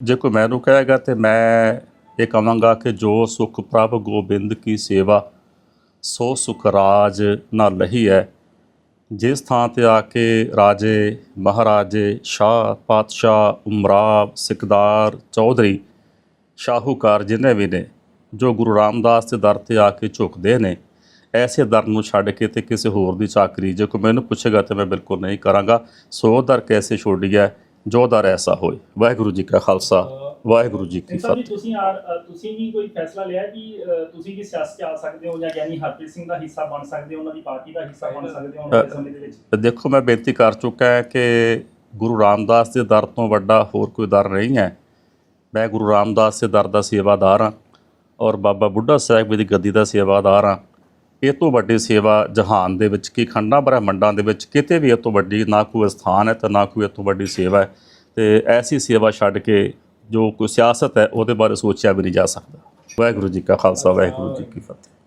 ਜੇ ਕੋਈ ਮੈਨੂੰ ਕਹੇਗਾ ਤੇ ਮੈਂ ਇਹ ਕਹਾਂਗਾ ਕਿ ਜੋ ਸੁਖ ਪ੍ਰਭ ਗੋਬਿੰਦ ਕੀ ਸੇਵਾ, ਸੋ ਸੁਖ ਰਾਜ ਨਾ ਲਹੀ ਹੈ ਜਿਸ ਥਾਂ ਤੇ ਆ ਕੇ ਰਾਜੇ ਮਹਾਰਾਜੇ ਸ਼ਾਹ ਪਾਤਸ਼ਾਹ ਉਮਰਾਵ ਸਿਕਦਾਰ ਚੌਧਰੀ ਸ਼ਾਹੂਕਾਰ ਜਿੰਨੇ ਵੀ ਨੇ, ਜੋ ਗੁਰੂ ਰਾਮਦਾਸ ਦੇ ਦਰ ਤੇ ਆ ਕੇ ਝੁਕਦੇ ਨੇ, ਐਸੇ ਦਰ ਨੂੰ ਛੱਡ ਕੇ ਤੇ ਕਿਸੇ ਹੋਰ ਦੀ ਚਾਕਰੀ ਜੇ ਕੋਈ ਮੈਨੂੰ ਪੁੱਛੇਗਾ ਤੇ ਮੈਂ ਬਿਲਕੁਲ ਨਹੀਂ ਕਰਾਂਗਾ। ਸੋ ਦਰ ਕੈਸੇ ਛੋੜੀਐ ਹੈ ਦਰ ਐਸਾ ਹੋਏ। ਵਾਹਿਗੁਰੂ ਜੀ ਕਾ ਖਾਲਸਾ ਵਾਹਿਗੁਰੂ ਜੀ ਕੀ ਫਤਿਹ। ਤੁਸੀਂ ਤੁਸੀਂ ਵੀ ਕੋਈ ਫੈਸਲਾ ਲਿਆ ਕਿ ਤੁਸੀਂ ਵੀ ਸਿਆਸਤ 'ਚ ਆ ਸਕਦੇ ਹੋ ਜਾਂ ਗਿਆਨੀ ਹਰਪ੍ਰੀਤ ਸਿੰਘ ਦਾ ਹਿੱਸਾ ਬਣ ਸਕਦੇ ਹੋ ਉਹਨਾਂ ਦੀ ਪਾਰਟੀ ਦਾ ਹਿੱਸਾ ਬਣ ਸਕਦੇ ਹੋ ਉਹਨਾਂ ਦੇ ਸਮੇਂ ਦੇ ਵਿੱਚ? ਦੇਖੋ ਮੈਂ ਬੇਨਤੀ ਕਰ ਚੁੱਕਾ ਹਾਂ ਕਿ ਗੁਰੂ ਰਾਮਦਾਸ ਦੇ ਦਰ ਤੋਂ ਵੱਡਾ ਹੋਰ ਕੋਈ ਦਰ ਨਹੀਂ ਹੈ। ਮੈਂ ਗੁਰੂ ਰਾਮਦਾਸ ਦੇ ਦਰ ਦਾ ਸੇਵਾਦਾਰ ਹਾਂ ਔਰ ਬਾਬਾ ਬੁੱਢਾ ਸਾਹਿਬ ਦੀ ਗੱਦੀ ਦਾ ਸੇਵਾਦਾਰ ਹਾਂ। ਇਹ ਤੋਂ ਵੱਡੀ ਸੇਵਾ ਜਹਾਨ ਦੇ ਵਿੱਚ ਕੀ ਖੰਡਾਂ ਬ੍ਰਹਿਮੰਡਾਂ ਦੇ ਵਿੱਚ ਕਿਤੇ ਵੀ ਇਹ ਤੋਂ ਵੱਡੀ ਨਾ ਕੋਈ ਸਥਾਨ ਹੈ ਤੇ ਨਾ ਕੋਈ ਇਹ ਤੋਂ ਵੱਡੀ ਸੇਵਾ ਹੈ ਤੇ ਐਸੀ ਸੇਵਾ ਛੱਡ ਕੇ ਜੋ ਕੋਈ ਸਿਆਸਤ ਹੈ ਉਹਦੇ ਬਾਰੇ ਸੋਚਿਆ ਵੀ ਨਹੀਂ ਜਾ ਸਕਦਾ। ਵਾਹਿਗੁਰੂ ਜੀ ਕਾ ਖਾਲਸਾ, ਵਾਹਿਗੁਰੂ ਜੀ ਕੀ ਫਤਿਹ।